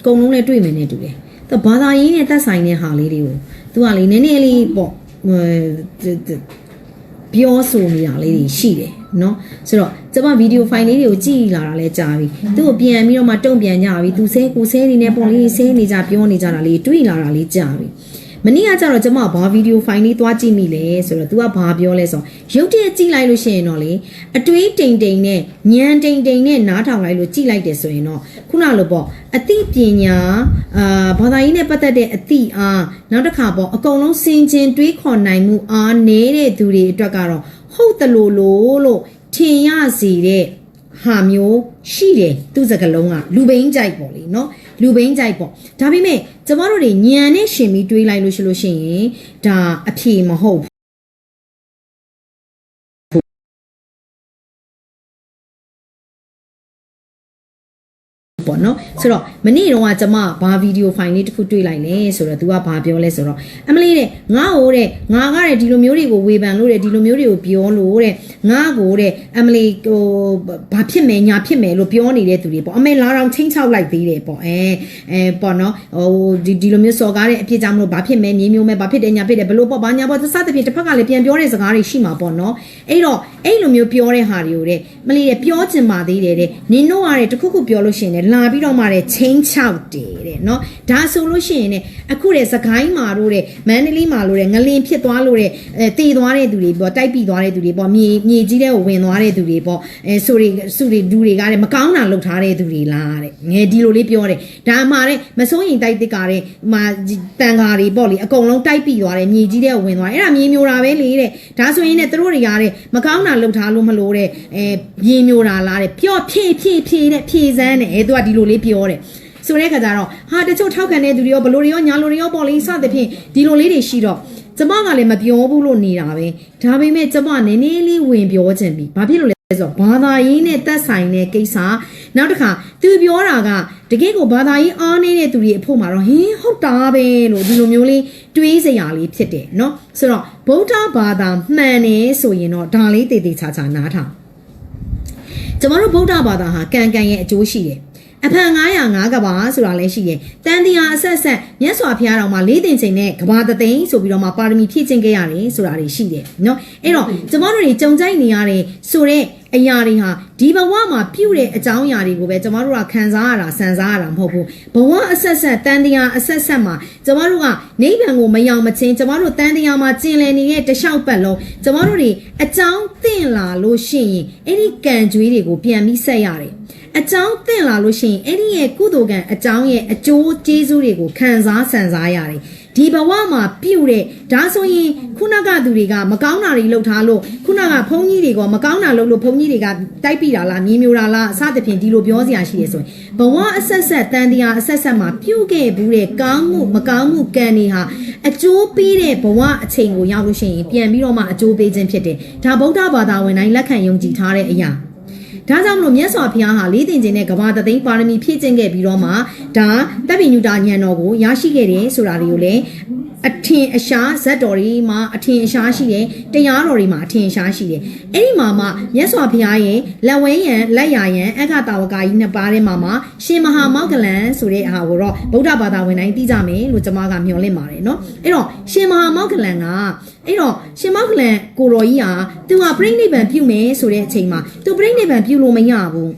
အကုန်လုံးလည်းတွေ့မယ်နဲ့တူတယ်သူဘာသာရေးနဲ့သက်ဆိုင်တဲ့ဟာလေးတွေကိုသူကလေနည်းနည်းလေးပေါ့ဟိုပြောဆိုနေတာလေးတွေရှိတယ်เนาะဆိုတော့ကျမဗီဒီယိုဖိုင်လေးတွေကိုကြည့်လာတာလဲကြာပြီသူ့ကိုပြန်ပြီးတော့မှတုံ့ပြန်ကြပြီသူဆဲကိုဆဲနေနေပုံလေးဆဲနေကြပြောနေကြတာလေးတွေ့လာတာလေးကြာပြီ မနေ့ကကျတော့ကျမဘာဗီဒီယိုဖိုင်လေးသွားကြည့်မိလဲဆိုတော့ तू ကဘာပြောလဲဆိုတော့ရုပ်တရက်ကြည့်လိုက်လို့ရှိရင်တော့လေအတွေးတိမ်တိမ်နဲ့ညံတိမ်တိမ်နဲ့နားထောင်လိုက်လို့ကြည့်လိုက်တယ်ဆိုရင်တော့ခုနလိုပေါ့အသိပညာအာဘာသာရေးနဲ့ပတ်သက်တဲ့အသိအားနောက်တစ်ခါပေါ့အကုန်လုံးစင်ကျင်တွေးခေါ်နိုင်မှုအားနေတဲ့သူတွေအတွက်ကတော့ဟုတ်တယ်လို့လို့လို့ထင်ရစီတဲ့ ဟာမျိုးရှိတယ်သူစကလုံးကလူဘိန်းကြိုက်ပေါ့လေနော်လူဘိန်းကြိုက်ပေါ့ဒါပေမဲ့ကျမတို့တွေညံနဲ့ရှင်ပြီးတွေးလိုက်လို့ရှိလို့ရှိရင်ဒါအဖြေမဟုတ် ပေါ့နော်ဆိုတော့မနေ့တုန်းကကျမဘာဗီဒီယိုဖိုင်လေးတစ်ခုတွေ့လိုက်လဲဆိုတော့ तू ကဘာပြောလဲဆိုတော့အမလေးတဲ့ငါ့ဟိုတဲ့ငါကတဲ့ဒီလိုမျိုးတွေကိုဝေဖန်လို့တဲ့ဒီလိုမျိုးတွေကိုပြောလို့တဲ့ငါကိုတဲ့အမလေးဟိုဘာဖြစ်မယ်ညာဖြစ်မယ်လို့ပြောနေတဲ့သူတွေပေါ့အမေလာတော့ချင်းချောက်လိုက်သေးတယ်ပေါ့အဲအဲပေါ့နော်ဟိုဒီဒီလိုမျိုးစော်ကားတဲ့အဖြစ်ကြောင့်မလို့ဘာဖြစ်မယ်မြေမျိုးမယ်ဘာဖြစ်တယ်ညာဖြစ်တယ်ဘလို့ပေါ့ဘာညာပေါ့သစသဖြင့်တစ်ဖက်ကလည်းပြန်ပြောတဲ့စကားတွေရှိမှာပေါ့နော်အဲ့တော့အဲ့လိုမျိုးပြောတဲ့ဟာတွေကိုတဲ့မလေးတဲ့ပြောချင်ပါသေးတယ်တဲ့နင်တို့ကတဲ့တခုခုပြောလို့ရှိရင်လည်းလာပြီးတော့မှတဲ့ချင်းချောက်တယ်တဲ့နော်ဒါဆိုလို့ရှိရင်ねအခုတဲ့စကိုင်းမာတို့တဲ့မန္တလေးမာလို့တဲ့ငလင်ဖြစ်သွားလို့တဲ့အဲတည်သွားတဲ့သူတွေပေါ့တိုက်ပြီးသွားတဲ့သူတွေပေါ့မြေမြေကြီးတဲ့ကိုဝင်သွားတဲ့သူတွေပေါ့အဲဆိုတွေစုတွေဒူတွေကတဲ့မကောင်းတာလုပ်ထားတဲ့သူတွေလားတဲ့ငယ်ဒီလိုလေးပြောတယ်ဒါမှတဲ့မစိုးရင်တိုက်တစ်ကတဲ့မာတန်ဃာတွေပေါ့လေအကုန်လုံးတိုက်ပြီးသွားတယ်မြေကြီးတဲ့ကိုဝင်သွားတယ်အဲ့ဒါမြေမျိုးတာပဲလေတဲ့ဒါဆိုရင်ねသူတို့တွေကတဲ့မကောင်းတာလုပ်ထားလို့မလို့တဲ့အဲမြေမျိုးတာလားတဲ့ပြော့ဖြည့်ဖြည့်ဖြည့်တဲ့ဖြည့်စမ်းတဲ့အဲသူကဒီလိုလေးပြောတယ်ဆိုတဲ့ခါကျတော့ဟာတချို့ထောက်ခံတဲ့သူတွေရောဘလို့တွေရောညာလို့တွေရောပေါ့လေစသဖြင့်ဒီလိုလေးတွေရှိတော့ကျမကလည်းမပြောဘူးလို့နေတာပဲဒါပေမဲ့ကျမနည်းနည်းလေးဝင်ပြောချင်ပြီဘာဖြစ်လို့လဲဆိုတော့ဘာသာရေးနဲ့သက်ဆိုင်တဲ့ကိစ္စနောက်တစ်ခါသူပြောတာကတကယ့်ကိုဘာသာရေးအားနေတဲ့သူတွေအဖို့မှာတော့ဟင်းဟုတ်တာပဲလို့ဒီလိုမျိုးလေးတွေးစရာလေးဖြစ်တယ်เนาะဆိုတော့ဗုဒ္ဓဘာသာမှန်နေဆိုရင်တော့ဒါလေးတည်တည်ချာချာနားထောင်ကျမတို့ဗုဒ္ဓဘာသာဟာကံကံရဲ့အကျိုးရှိတယ် အဖန်905ကဘာဆိုတာလည်းရှိတယ်။တန်တရားအဆက်ဆက်မြတ်စွာဘုရားတော်မှာလေးတင်ချိန်နဲ့ကဘာတသိန်းဆိုပြီးတော့မှပါရမီဖြည့်ခြင်းခဲ့ရတယ်ဆိုတာတွေရှိတယ်နော်။အဲ့တော့ကျမတို့တွေကြုံကြိုက်နေရတဲ့ဆိုတဲ့အရာတွေဟာဒီဘဝမှာပြုတဲ့အကြောင်းအရာတွေကိုပဲကျမတို့ကခံစားရတာစံစားရတာမဟုတ်ဘူး။ဘဝအဆက်ဆက်တန်တရားအဆက်ဆက်မှာကျမတို့ကနိဗ္ဗာန်ကိုမရောက်မချင်းကျမတို့တန်တရားမှာကျင်လည်နေတဲ့တခြားပတ်လုံးကျမတို့တွေအကြောင်းသင်လာလို့ရှိရင်အဲ့ဒီကံကြွေးတွေကိုပြန်ပြီးဆက်ရတယ်။ အကြောင်းသင်လာလို့ရှိရင်အဲ့ဒီရဲ့ကုသိုလ်ကံအကြောင်းရဲ့အကျိုးကျေးဇူးတွေကိုခံစားဆန်စားရတယ်ဒီဘဝမှာပြုတဲ့ဒါဆိုရင်ခုနကသူတွေကမကောင်းတာတွေလုပ်ထားလို့ခုနကဘုန်းကြီးတွေကမကောင်းတာလုပ်လို့ဘုန်းကြီးတွေကတိုက်ပိတာလားမြင်းမျိုးတာလားအစသဖြင့်ဒီလိုပြောစရာရှိတယ်ဆိုရင်ဘဝအဆက်ဆက်တန်တရားအဆက်ဆက်မှာပြုခဲ့ဘူးတဲ့ကောင်းမှုမကောင်းမှုကံတွေဟာအကျိုးပေးတဲ့ဘဝအချိန်ကိုရောက်လို့ရှိရင်ပြန်ပြီးတော့မှအကျိုးပေးခြင်းဖြစ်တယ်ဒါဗုဒ္ဓဘာသာဝင်တိုင်းလက်ခံယုံကြည်ထားတဲ့အရာ ဒါကြောင့်မလို့မြတ်စွာဘုရားဟာလေးတင်ခြင်းနဲ့ကဘာတသိန်းပါရမီဖြည့်ကျင့်ခဲ့ပြီးတော့မှဒါတပ်ပိညုတာညံတော်ကိုရရှိခဲ့တယ်ဆိုတာတွေကိုလည်း အထင်အရှားဇက်တော်တွေမှာအထင်အရှားရှိတယ်တရားတော်တွေမှာအထင်အရှားရှိတယ်အဲ့ဒီမှာမှမြတ်စွာဘုရားရဲ့လက်ဝဲရန်လက်ရရန်အခတာဝကကြီးနှစ်ပါးထဲမှာမှရှင်မဟာမောက္ကလန်ဆိုတဲ့အားကိုတော့ဗုဒ္ဓဘာသာဝင်တိုင်းသိကြမယ်လို့ကျွန်မကမျှော်လင့်ပါတယ်เนาะအဲ့တော့ရှင်မဟာမောက္ကလန်ကအဲ့တော့ရှင်မောက္ကလန်ကိုတော်ကြီးဟာသူကပြိဋိဘံပြုမယ်ဆိုတဲ့အချိန်မှာသူပြိဋိဘံပြုလို့မရဘူး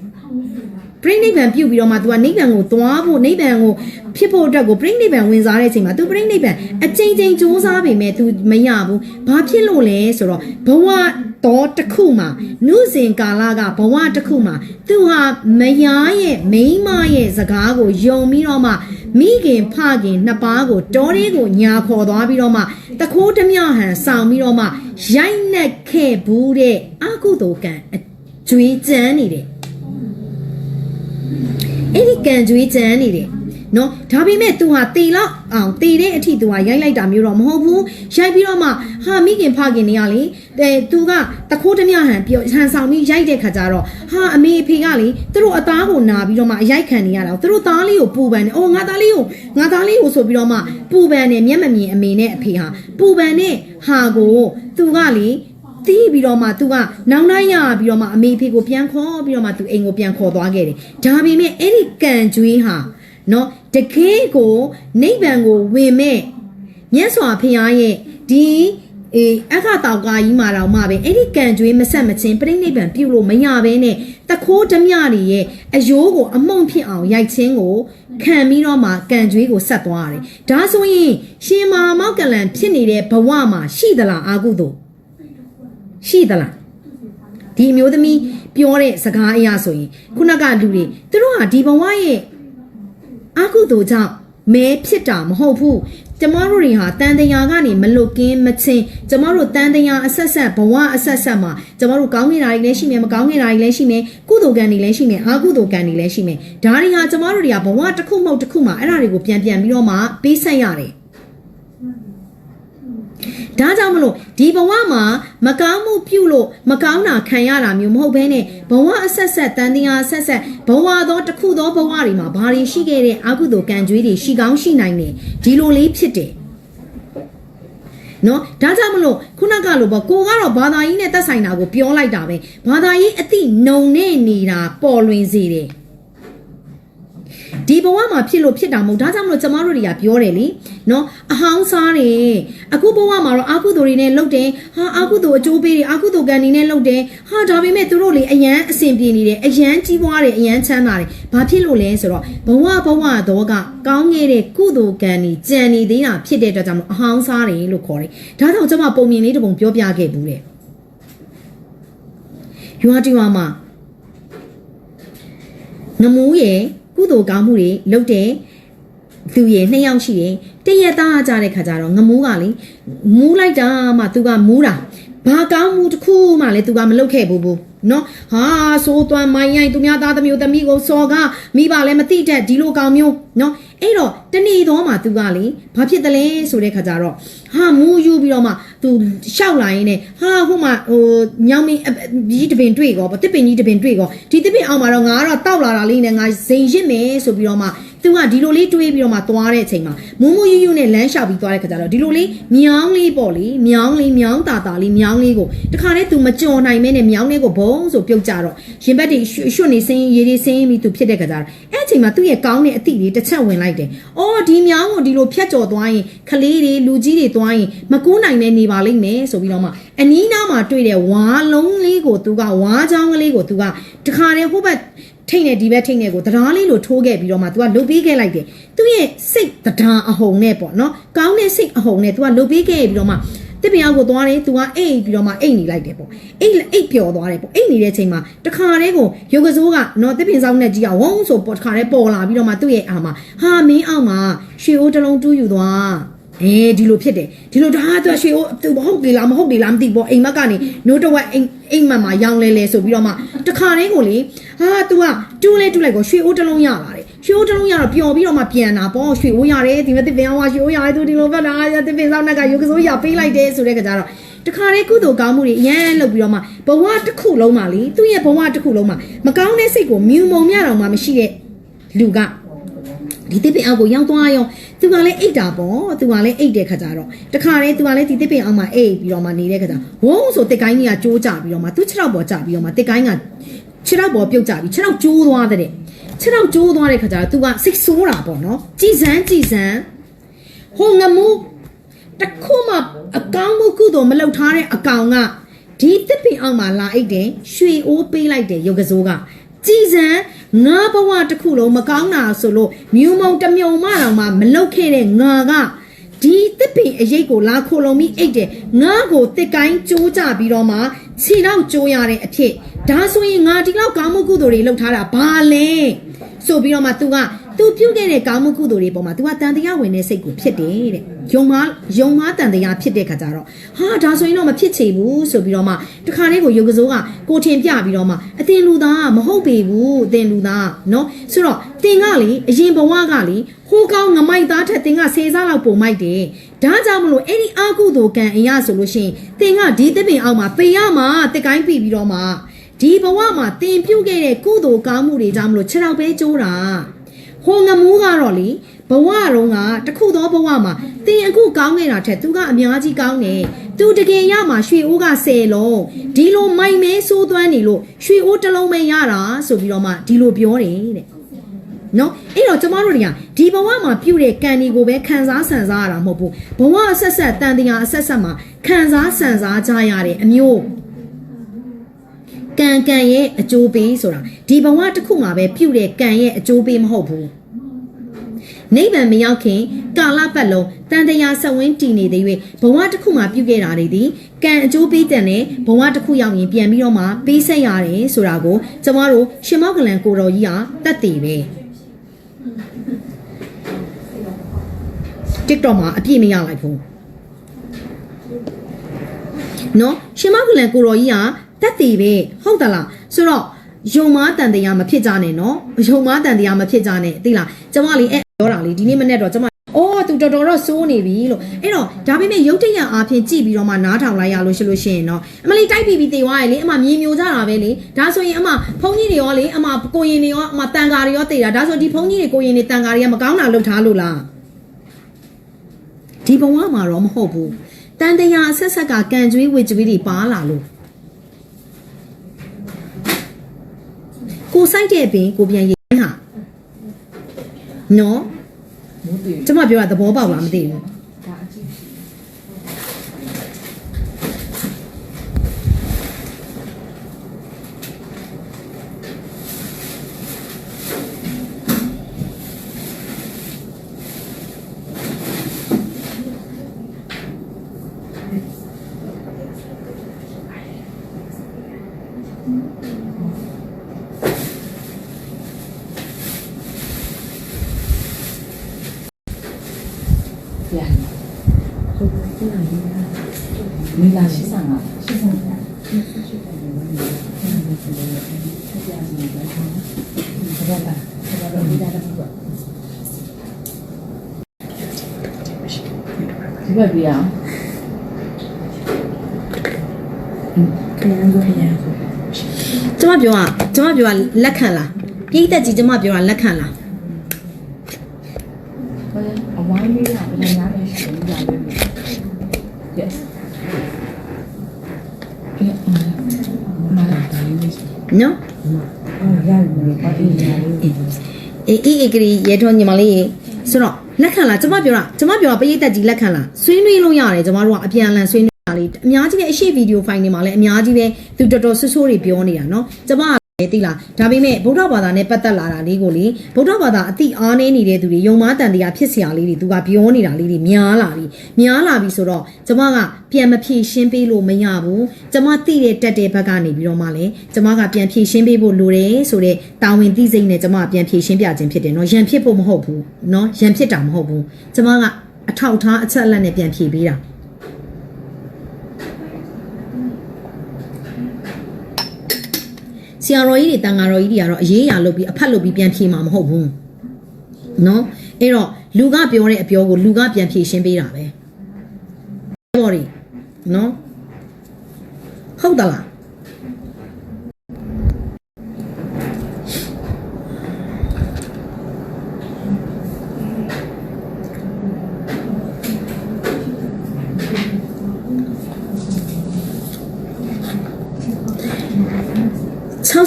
ပြိဋိဘံပြုတ်ပြီးတော့မှသူကနိဗ္ဗာန်ကိုသွားဖို့နိဗ္ဗာန်ကိုဖြစ်ဖို့အတွက်ကိုပြိဋိဘံဝင်စားတဲ့အချိန်မှာသူပြိဋိဘံအချိန်ချင်းစူးစမ်းပေမဲ့သူမရဘူးဘာဖြစ်လို့လဲဆိုတော့ဘဝတော်တစ်ခုမှာနုစဉ်ကာလကဘဝတစ်ခုမှာသူဟာမယားရဲ့မိန်းမရဲ့စကားကိုယုံပြီးတော့မှမိခင်ဖခင်နှစ်ပါးကိုတောလေးကိုညာခေါ်သွားပြီးတော့မှတခိုးတမျှဟန်ဆောင်ပြီးတော့မှရိုက်နှက်ခဲ့ဘူးတဲ့အကုသိုလ်ကံအကျွေးကျမ်းနေတယ် အဲ့ဒီကံကြွေးကြမ်းနေတယ်နော်ဒါပေမဲ့ तू ဟာတေလောက်အောင်တေတဲ့အထိ तू ဟာရိုက်လိုက်တာမျိုးတော့မဟုတ်ဘူးရိုက်ပြီးတော့မှဟာမိခင်ဖခင်နေရလေအဲ तू ကတခိုးဓမြဟန်ပြောဟန်ဆောင်ပြီးရိုက်တဲ့ခါကျတော့ဟာအမေအဖေကလေသူတို့အသားကိုနာပြီးတော့မှအရိုက်ခံနေရတာသူတို့သားလေးကိုပူပန်နေအော်ငါသားလေးကိုငါသားလေးကိုဆိုပြီးတော့မှပူပန်နေမျက်မမြင်အမေနဲ့အဖေဟာပူပန်နဲ့ဟာကို तू ကလေ တီးပြီးတော့မှ तू ကနောင်တိုင်းရပြီးတော့မှအမေဖေကိုပြန်ခေါ်ပြီးတော့မှ तू အိမ်ကိုပြန်ခေါ်သွားခဲ့တယ်ဒါပေမဲ့အဲ့ဒီကံကြွေးဟာနော်တကယ်ကိုနိဗ္ဗာန်ကိုဝင်မဲ့မြတ်စွာဘုရားရဲ့ဒီအေးအခါတောင်ကာကြီးမှာတော့မှပဲအဲ့ဒီကံကြွေးမဆက်မချင်းပြိဋိဘံပြုတ်လို့မရဘဲနဲ့တခိုးဓမြတွေရဲ့အယိုးကိုအမုံဖြစ်အောင်ရိုက်ချင်းကိုခံပြီးတော့မှကံကြွေးကိုဆက်သွားရတယ်။ဒါဆိုရင်ရှင်မာမောက်ကလန်ဖြစ်နေတဲ့ဘဝမှာရှိသလားအာကုသို့ ရှိသလားဒီအမျိုးသမီးပြောတဲ့စကားအရာဆိုရင်ခုနကလူတွေသူတို့ဟာဒီဘဝရဲ့အကုသိုလ်ကြောင့်မဲဖြစ်တာမဟုတ်ဘူးကျမတို့တွေဟာတန်တရားကနေမလွတ်ကင်းမချင်းကျမတို့တန်တရားအဆက်ဆက်ဘဝအဆက်ဆက်မှာကျမတို့ကောင်းနေတာတွေလည်းရှိမယ်မကောင်းနေတာတွေလည်းရှိမယ်ကုသိုလ်ကံတွေလည်းရှိမယ်အကုသိုလ်ကံတွေလည်းရှိမယ်ဒါတွေဟာကျမတို့တွေကဘဝတစ်ခုမဟုတ်တစ်ခုမှာအဲ့ဒါတွေကိုပြန်ပြန်ပြီးတော့မှပေးဆက်ရတယ် ဒါကြောင့်မလို့ဒီဘဝမှာမကောင်းမှုပြုလို့မကောင်းတာခံရတာမျိုးမဟုတ်ဘဲနဲ့ဘဝအဆက်ဆက်တန်တရားအဆက်ဆက်ဘဝသောတစ်ခုသောဘဝတွေမှာဘာတွေရှိခဲ့တဲ့အကုသိုလ်ကံကြွေးတွေရှိကောင်းရှိနိုင်တယ်ဒီလိုလေးဖြစ်တယ်နော်ဒါကြောင့်မလို့ခုနကလိုပေါ့ကိုကတော့ဘာသာရေးနဲ့သက်ဆိုင်တာကိုပြောလိုက်တာပဲဘာသာရေးအတိနုံနေနေတာပေါ်လွင်စေတယ် ဒီဘဝမှာဖြစ်လို့ဖြစ်တာမဟုတ်ဒါကြောင့်မလို့ကျမတို့တွေကပြောတယ်လीနော်အဟောင်းစားတယ်အခုဘဝမှာတော့အာကုသိုလ်တွေနဲ့လှုပ်တယ်ဟာအာကုသိုလ်အကျိုးပေးတယ်အာကုသိုလ်ကံတွေနဲ့လှုပ်တယ်ဟာဒါပေမဲ့သူတို့လေအယမ်းအဆင်ပြေနေတယ်အယမ်းကြီးပွားတယ်အယမ်းချမ်းသာတယ်ဘာဖြစ်လို့လဲဆိုတော့ဘဝဘဝတော့ကကောင်းခဲ့တဲ့ကုသိုလ်ကံတွေကြံနေသေးတာဖြစ်တဲ့အတွက်ကြောင့်မလို့အဟောင်းစားတယ်လို့ခေါ်တယ်ဒါကြောင့်ကျမပုံမြင်လေးတစ်ပုံပြောပြခဲ့ဘူးတဲ့ရွာတီရွာမှာငမူးရဲ့ ကုသိုလ်ကောင်းမှုတွေလုပ်တဲ့သူရဲ့နှစ်ယောက်ရှိတယ်တရက်သားကြတဲ့ခါကျတော့ငမူးကလေမူးလိုက်တာမှသူကမူးတာ ဘာကောင်းမှုတစ်ခုမှလည်းသူကမလုပ်ခဲ့ဘူးဘူးနော်ဟာဆိုးသွမ်းမိုင်းရိုင်းသူများသားသမီးတို့သမီးကိုစော်ကမိဘလည်းမတိတဲ့ဒီလိုကောင်မျိုးနော်အဲ့တော့တနေ့တော့မှသူကလေဘာဖြစ်တယ်လဲဆိုတဲ့ခါကျတော့ဟာမူးယူပြီးတော့မှသူရှောက်လာရင်းနဲ့ဟာဟိုမှဟိုညောင်မင်းကြီးတပင်တွေ့ကောဗတစ်ပင်ကြီးတပင်တွေ့ကောဒီတစ်ပင်အောင်မှာတော့ငါကတော့တောက်လာတာလေးနဲ့ငါဇိမ်ရစ်မယ်ဆိုပြီးတော့မှ သူကဒီလိုလေးတွေးပြီးတော့မှသွားတဲ့အချိန်မှာမူးမူးယူယူနဲ့လမ်းလျှောက်ပြီးသွားတဲ့ခါကျတော့ဒီလိုလေးမြောင်းလေးပေါ့လေမြောင်းလေးမြောင်းတာတာလေးမြောင်းလေးကိုတခါတည်းသူမကြော်နိုင်မဲနဲ့မြောင်းလေးကိုဘုံဆိုပြုတ်ကြတော့ရင်ဘက်တွေရွှွတ်နေစင်းရေတွေစင်းပြီးသူဖြစ်တဲ့ခါကျတော့အဲ့အချိန်မှာသူ့ရဲ့ကောင်းတဲ့အသည့်လေးတစ်ချက်ဝင်လိုက်တယ်။အော်ဒီမြောင်းကိုဒီလိုဖြတ်ကျော်သွားရင်ခလေးတွေလူကြီးတွေသွားရင်မကူးနိုင်နဲ့နေပါလိမ့်မယ်ဆိုပြီးတော့မှအနီးနားမှာတွေ့တဲ့ဝါလုံးလေးကိုသူကဝါချောင်းကလေးကိုသူကတခါတည်းဟိုဘက် ထိတ်နေဒီဘက်ထိတ်နေကိုတရားလေးလိုထိုးခဲ့ပြီးတော့မှ तू ကလုတ်ပေးခဲ့လိုက်တယ်သူရဲ့စိတ်တရားအဟုန်နဲ့ပေါ့နော်ကောင်းတဲ့စိတ်အဟုန်နဲ့ तू ကလုတ်ပေးခဲ့ပြီးတော့မှတစ်ပြောင်ကိုသွားတယ်သူကအိတ်ပြီးတော့မှအိတ်နေလိုက်တယ်ပေါ့အိတ်အိတ်ပျော်သွားတယ်ပေါ့အိတ်နေတဲ့အချိန်မှာတခါတည်းကိုရုပ်ကစိုးကနော်တစ်ပင်ဆောင်နဲ့ကြီးကဝုန်းဆိုပေါ့တခါတည်းပေါ်လာပြီးတော့မှသူ့ရဲ့အာမှာဟာမင်းအောင်မှာရွှေအိုးတစ်လုံးတူးယူသွားအဲဒီလိုဖြစ်တယ်ဒီလိုဒါသူရွှေအိုးသူမဟုတ်လေလားမဟုတ်လေလားမသိပေါ့အိမ်မက်ကနေနိုးတဝက်အိမ်အိမ်မက်မှာရောင်းလဲလဲဆိုပြီးတော့မှတခါတည်းကိုလေ ဟာ तू ကတူးလဲတူးလိုက်ကိုရွှေအိုးတစ်လုံးရလာတယ်ရွှေအိုးတစ်လုံးရတော့ပျော်ပြီးတော့မှပြန်တာပေါ့ရွှေအိုးရတယ်ဒီမဲ့တစ်ပင်အောင်ကရွှေအိုးရတယ်သူဒီလိုပဲဒါတစ်ပင်ဆောင်နဲ့ကရုပ်ကစိုးရပေးလိုက်တယ်ဆိုတဲ့ကကြတော့တခါတည်းကုသိုလ်ကောင်းမှုတွေအရန်လုပ်ပြီးတော့မှဘဝတစ်ခုလုံးမှာလေသူ့ရဲ့ဘဝတစ်ခုလုံးမှာမကောင်းတဲ့စိတ်ကိုမြူမုံမြတော့မှမရှိတဲ့လူကဒီတစ်ပင်အောင်ကိုရောက်သွားရောသူကလည်းအိတ်တာပေါ့သူကလည်းအိတ်တဲ့ခါကြတော့တခါတည်းသူကလည်းဒီတစ်ပင်အောင်မှာအိတ်ပြီးတော့မှနေတဲ့ခါကြဝုန်းဆိုတစ်ကိုင်းကြီးကကျိုးကြပြီးတော့မှသူ့ခြေထောက်ပေါ်ကြပြီးတော့မှတစ်ကိုင်းက ခြေထောက်ပေါ်ပြုတ်ကြပြီးခြေထောက်ကျိုးသွားတဲ့ခြေထောက်ကျိုးသွားတဲ့ခါကျတော့သူကစိတ်ဆိုးတာပေါ့နော်ကြည်စမ်းကြည်စမ်းဟိုငမှုတခုမှအကောင်းမှုကုသိုလ်မလုပ်ထားတဲ့အကောင်ကဒီတစ်ပင်အောင်မှာလာအိတ်တယ်ရွှေအိုးပေးလိုက်တယ်ရုပ်ကစိုးကကြည်စမ်းငါဘဝတစ်ခုလုံးမကောင်းတာဆိုလို့မြူမုံတစ်မြုံမတောင်မှမလုတ်ခဲ့တဲ့ငါက ဒီတစ်ပင်အရေးကိုလာခိုလုံပြီးအိတ်တယ်ငါကိုတစ်ကိုင်းကျိုးကြပြီးတော့မှခြေတော့ကျိုးရတဲ့အဖြစ်ဒါဆိုရင်ငါဒီလောက်ကောင်းမှုကုသိုလ်တွေလုပ်ထားတာဘာလဲဆိုပြီးတော့မှ तू က သူပြုတ်ခဲ့တဲ့ကောင်းမှုကုသိုလ်တွေပေါ်မှာ तू ကတန်တရားဝင်တဲ့စိတ်ကိုဖြစ်တယ်တဲ့။ယုံမယုံမတန်တရားဖြစ်တဲ့ခါကျတော့ဟာဒါဆိုရင်တော့မဖြစ်ချေဘူးဆိုပြီးတော့မှတခါလေးကိုယုတ်ကစိုးကကိုထင်ပြပြီးတော့မှအတင်လူသားမဟုတ်ပေဘူးအတင်လူသားနော်။ဆိုတော့တင်ကလေအရင်ဘဝကလေဟိုကောင်ငမိုက်သားထက်တင်ကစေစားလောက်ပုံမိုက်တယ်။ဒါကြောင့်မလို့အဲ့ဒီအာကုသိုလ်ကံအရာဆိုလို့ရှိရင်တင်ကဒီသစ်ပင်အောက်မှာပေရမှာတက်ကိုင်းပြီးပြီးတော့မှဒီဘဝမှာတင်ပြုတ်ခဲ့တဲ့ကုသိုလ်ကောင်းမှုတွေကြောင့်မလို့ခြေထောက်ပဲကျိုးတာ။ ဟိုငမိုးကတော့လေဘဝတုန်းကတခုသောဘဝမှာတင်အခုကောင်းနေတာထက်သူကအများကြီးကောင်းတယ်သူတကယ်ရမှာရွှေအိုးက10လုံးဒီလိုမိုင်မဲဆိုးသွမ်းနေလို့ရွှေအိုးတစ်လုံးပဲရတာဆိုပြီးတော့မှဒီလိုပြောတယ်တဲ့နော်အဲ့တော့ကျမတို့တွေကဒီဘဝမှာပြုတဲ့ကံတွေကိုပဲခံစားဆန်စားရတာမဟုတ်ဘူးဘဝအဆက်ဆက်တန်တရားအဆက်ဆက်မှာခံစားဆန်စားကြရတဲ့အမျိုး ကံကံရဲ့အကျိုးပေးဆိုတာဒီဘဝတစ်ခုမှာပဲပြုတဲ့ကံရဲ့အကျိုးပေးမဟုတ်ဘူးနိဗ္ဗာန်မရောက်ခင်ကာလပတ်လုံးတန်တရားဆက်ဝင်းတည်နေသေး၍ဘဝတစ်ခုမှာပြုခဲ့တာတွေဒီကံအကျိုးပေးတဲ့နဲ့ဘဝတစ်ခုရောက်ရင်ပြန်ပြီးတော့မှပေးဆက်ရတယ်ဆိုတာကိုကျမတို့ရှင်မောက်ကလန်ကိုတော်ကြီးကတတ်တည်ပဲ TikTok မှာအပြည့်မရလိုက်ဘူးနော်ရှင်မောက်ကလန်ကိုတော်ကြီးက တက်တည်ပဲဟုတ်သလားဆိုတော့ယုံမားတန်တရားမဖြစ်ကြနဲ့နော်ယုံမားတန်တရားမဖြစ်ကြနဲ့သိလားကျမလေးအဲ့ပြောတာလေးဒီနေ့မနေ့တော့ကျမအော်သူတော်တော်တော့စိုးနေပြီလို့အဲ့တော့ဒါပေမဲ့ရုတ်တရက်အားဖြင့်ကြည့်ပြီးတော့မှနားထောင်လိုက်ရလို့ရှိလို့ရှိရင်တော့အမလေးတိုက်ပြီးပြီးတေသွားရလေအမမြေမျိုးကြတာပဲလေဒါဆိုရင်အမဖုန်းကြီးတွေရောလေအမကိုရင်တွေရောအမတန်ကာတွေရောတေတာဒါဆိုဒီဖုန်းကြီးတွေကိုရင်တွေတန်ကာတွေကမကောင်းတာလုပ်ထားလို့လားဒီဘဝမှာတော့မဟုတ်ဘူးတန်တရားအဆက်ဆက်ကကံကြွေးဝေကြွေးတွေပါလာလို့ ကိုစိုက်တဲ့ပင်ကိုပြန်ရိမ့်ဟာနော်ကျမပြောတာသဘောပေါက်လားမသိဘူး 米拉西上啊，西上啊。ဒီဘက်ပြအောင် ကျမပြောတာကျမပြောတာလက်ခံလားပြိတက်ကြီးကျမပြောတာလက်ခံလား ဟိုအဝိုင်းလေးကဘယ်လိုများလဲရှိနေကြလဲ Yes နော်အော်ရတယ်ဘာအေးရတယ်အေးအေးအေးကလေးရေထောညီမလေးရေဆိုတော့လက်ခံလားကျမပြောတာကျမပြောတာပရိသတ်ကြီးလက်ခံလားဆွေးနွေးလို့ရတယ်ကျမတို့ကအပြန်အလှန်ဆွေးနွေးတာလေးအများကြီးပဲအရှိဗီဒီယိုဖိုင်တွေမှာလည်းအများကြီးပဲသူတော်တော်ဆွဆိုးတွေပြောနေတာနော်ကျမကလည်း သိလားဒါပေမဲ့ဗုဒ္ဓဘာသာနဲ့ပတ်သက်လာတာလေးကိုလေဗုဒ္ဓဘာသာအတိအားနည်းနေတဲ့သူတွေယုံမားတန်တရားဖြစ်စရာလေးတွေသူကပြောနေတာလေးတွေများလာပြီများလာပြီဆိုတော့ကျမကပြန်မဖြေရှင်းပေးလို့မရဘူးကျမသိတဲ့တက်တဲ့ဘက်ကနေပြီးတော့မှလည်းကျမကပြန်ဖြေရှင်းပေးဖို့လိုတယ်ဆိုတော့တာဝန်သိစိတ်နဲ့ကျမကပြန်ဖြေရှင်းပြခြင်းဖြစ်တယ်နော်ရန်ဖြစ်ဖို့မဟုတ်ဘူးနော်ရန်ဖြစ်တာမဟုတ်ဘူးကျမကအထောက်ထားအချက်အလက်နဲ့ပြန်ဖြေပေးတာ ရာတော်ကြီးတွေတန်ဃာတော်ကြီးတွေကတော့အရေးအရာလုပ်ပြီးအဖက်လုပ်ပြီးပြန်ဖြေမှာမဟုတ်ဘူးနော်အဲ့တော့လူကပြောတဲ့အပြောကိုလူကပြန်ဖြေရှင်းပေးတာပဲဘော်ရီနော်ဟုတ်တလား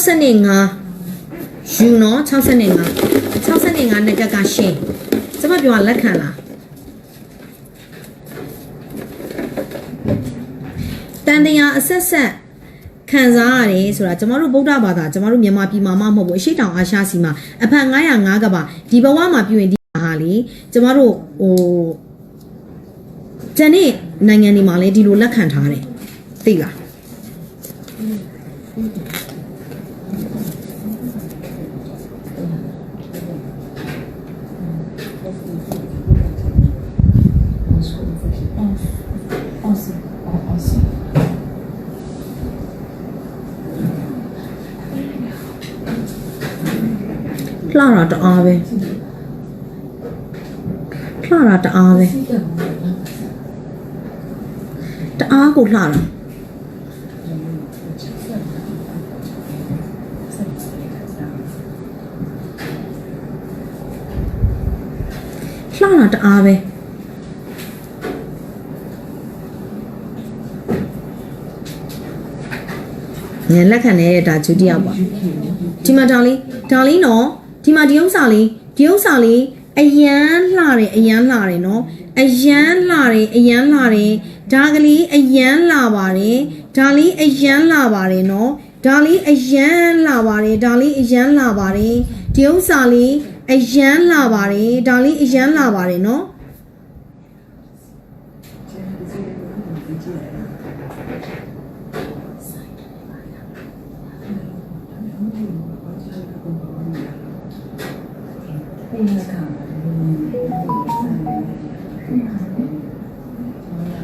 65ယူနော်65 65နှစ်ကကရှင်းကျမပြောတာလက်ခံလားတန်တရားအဆက်ဆက်ခံစားရတယ်ဆိုတာကျမတို့ဗုဒ္ဓဘာသာကျမတို့မြန်မာပြည်မှာမှမဟုတ်ဘူးအရှိတောင်အာရှစီမှာအဖက်905ကပါဒီဘဝမှာပြုရင်ဒီဟာလေကျမတို့ဟိုကျန်တဲ့နိုင်ငံတွေမှာလည်းဒီလိုလက်ခံထားတယ်သိလား အော်စီအော်စီ လှ တာတအားပဲလှတာတအားပဲတအားကိုလှတာလှတာတအားပဲညလက်ခံနေတဲ့ဒါဂျူတီယောက်ပါဒီမှာဒါလေးဒါလေးနော် ဒီမှာဒီဥစ္စာလေးဒီဥစ္စာလေးအယမ်းလှတယ်အယမ်းလှတယ်နော်အယမ်းလှတယ်အယမ်းလှတယ်ဒါကလေးအယမ်းလှပါတယ်ဒါလေးအယမ်းလှပါတယ်နော်ဒါလေးအယမ်းလှပါတယ်ဒါလေးအယမ်းလှပါတယ်ဒီဥစ္စာလေးအယမ်းလှပါတယ်ဒါလေးအယမ်းလှပါတယ်နော်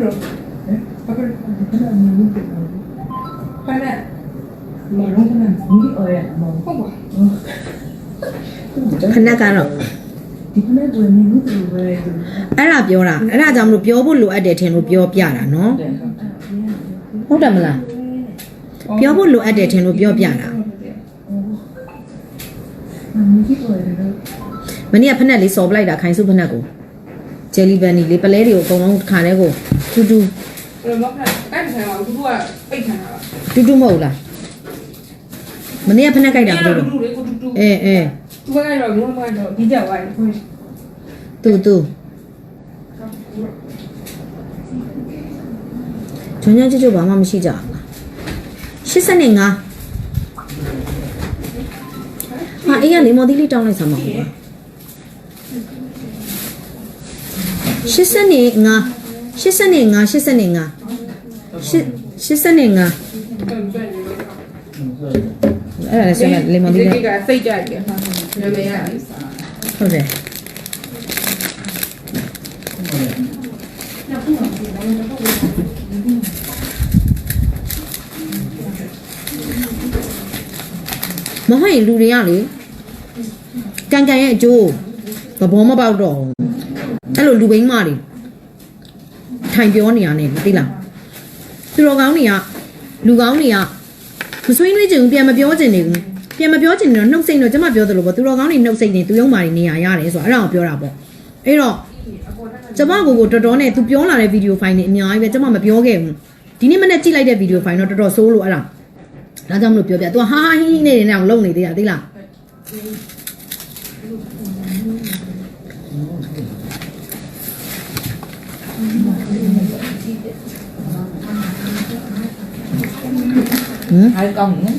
Gracias. ခဏကတော့ဒီကနေ့ကမင်းတို့ဘယ်လိုပဲအဲ့ဒါပြောတာအဲ့ဒါကြောင့်မလို့ပြောဖို့လိုအပ်တယ်ထင်လို့ပြောပြတာနော်ဟုတ်တယ်မလားပြောဖို့လိုအပ်တယ်ထင်လို့ပြောပြတာမင်းတို့အော်ရတယ်မနေ့ကဖက်နဲ့လေးစော်ပလိုက်တာခိုင်စုဖက်နဲ့ကိုဂျယ်လီဗန်နီလေးပလဲတွေကိုအကုန်လုံးတစ်ခါတည်းကိုတူတူဘယ်လိုမှအဲ့ဒီဆိုင်မှာသူကပိတ်ခံတာပါတူတူမဟုတ်လားမနေ့ကဖက်နဲ့ကြိုက်တာမတူလို့တူလေးကိုတူတူအဲအဲ သူကလည်းဘုံဘုံတော့ဒီကြောက်သွားတယ်ခွင့်တူတူကျွမ်းကျွမ်းကြွကြွဘာမှမရှိကြဘူးလား85ဟာအေးကနေမော်ဒီလေးတောင်းလိုက်စမ်းပါဦးကွာ85 85 85 85 85ပြန်ပြန်နေလို့အဲ့ဒါလည်းဆိုရင်လေမွန်ဒီဒီလေးကစိတ်ကြိုက်တယ်ဟာ နည်းနည်းရဟုတ်တယ်မဟုတ်ရင်လူတွေကလေကန်ကန်ရဲ့အကျိုးသဘောမပေါက်တော့ဘူးအဲ့လိုလူဘိန်းမတွေထိုင်ပြောနေရနေသိလားသူတော်ကောင်းတွေကလူကောင်းတွေကမဆွေးနွေးချင်ဘူးပြန်မပြောချင်နေဘူး ပြန်မပြောချင်နေတော့နှုတ်စိတ်တော့ကျမပြောသလိုပေါ့သူတော်ကောင်းတွေနှုတ်စိတ်နေသူယုံမာတွေနေရရတယ်ဆိုတော့အဲ့ဒါကိုပြောတာပေါ့အဲ့တော့ကျမကိုကိုတော်တော်နဲ့သူပြောလာတဲ့ဗီဒီယိုဖိုင်တွေအများကြီးပဲကျမမပြောခဲ့ဘူးဒီနေ့မနေ့ကြည့်လိုက်တဲ့ဗီဒီယိုဖိုင်တော့တော်တော်ဆိုးလို့အဲ့ဒါဒါကြောင့်မလို့ပြောပြ तू ဟာဟာဟင်းဟင်းနေနေအောင်လုံနေသေးတာသိလားဟမ်အားကောင်းနော်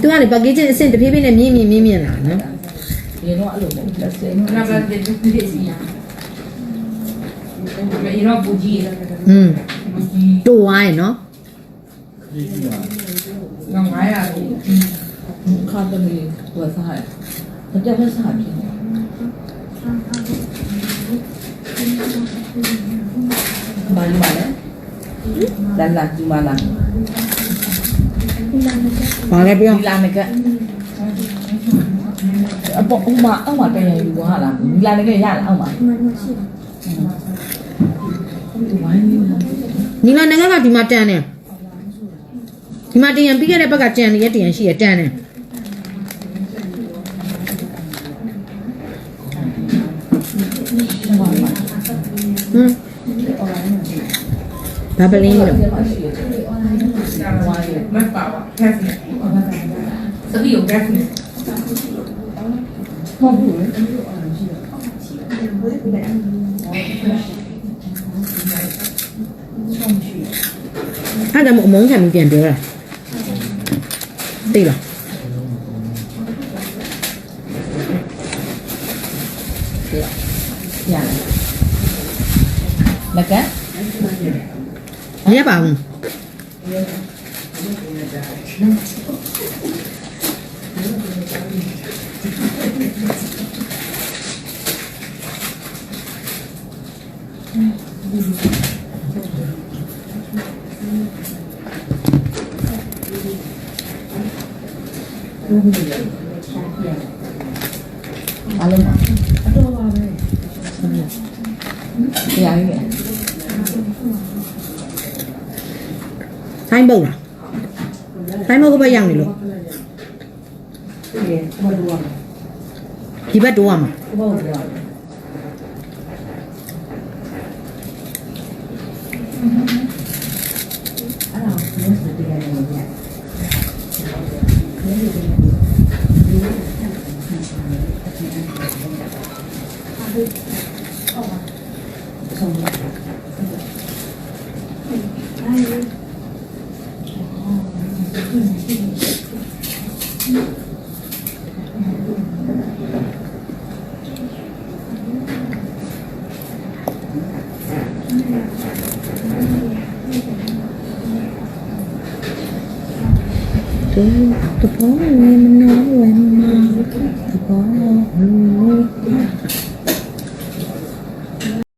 သူကလေ packaging အဆင့်တစ်ဖြည်းဖြည်းနဲ့မြင့်မြင့်မြင့်မြင့်လာနော်ဒီတော့အဲ့လိုမဟုတ်လက်စဲနော်နာပါတဲ့ဒီဒီစီရမင်းတော့ပူကြီးอืมတိုးသွားရယ်နော်ငါ900ကိုခါတယ်ဝတ်စားတယ်တက်ပဲစားတယ်ဘာလို့ပါလဲလာလာဒီမှာလာ ဘာလဲပြော ဒီလာနေကအပေါ်ဥမာအောက်မှာတရယူဟာလားဒီလာနေကရလားအောက်မှာဝိုင်းနေလားညီမနိုင်ငံကဒီမှာတန်တယ်ဒီမှာတရံပြီးခဲ့တဲ့ဘက်ကကြံနေရတရံရှိရတန်တယ်ဟမ်ဘာပလင်းလို့မ ပါပါဖက်နေစပီကိုဖက်နေဟုတ်ဘူးလေအဲ့ဒါမှအမုန်း ခံပြီးပြန်ပြောတာသိလား ရတယ်လက်က မရပါဘူးအားလုံးပါ အတော်ပါပဲ တရားကြီးပဲ ဆိုင်ပုတ်လားဆိုင်ပုတ်ကပဲရောက်နေလို့ ဒီဘာလို့อ่ะ ဒီဘက် တိုးရမှာဘာလို့อ่ะအဲ့ဒါကိုလည်းစတရားနေတယ် တူ တ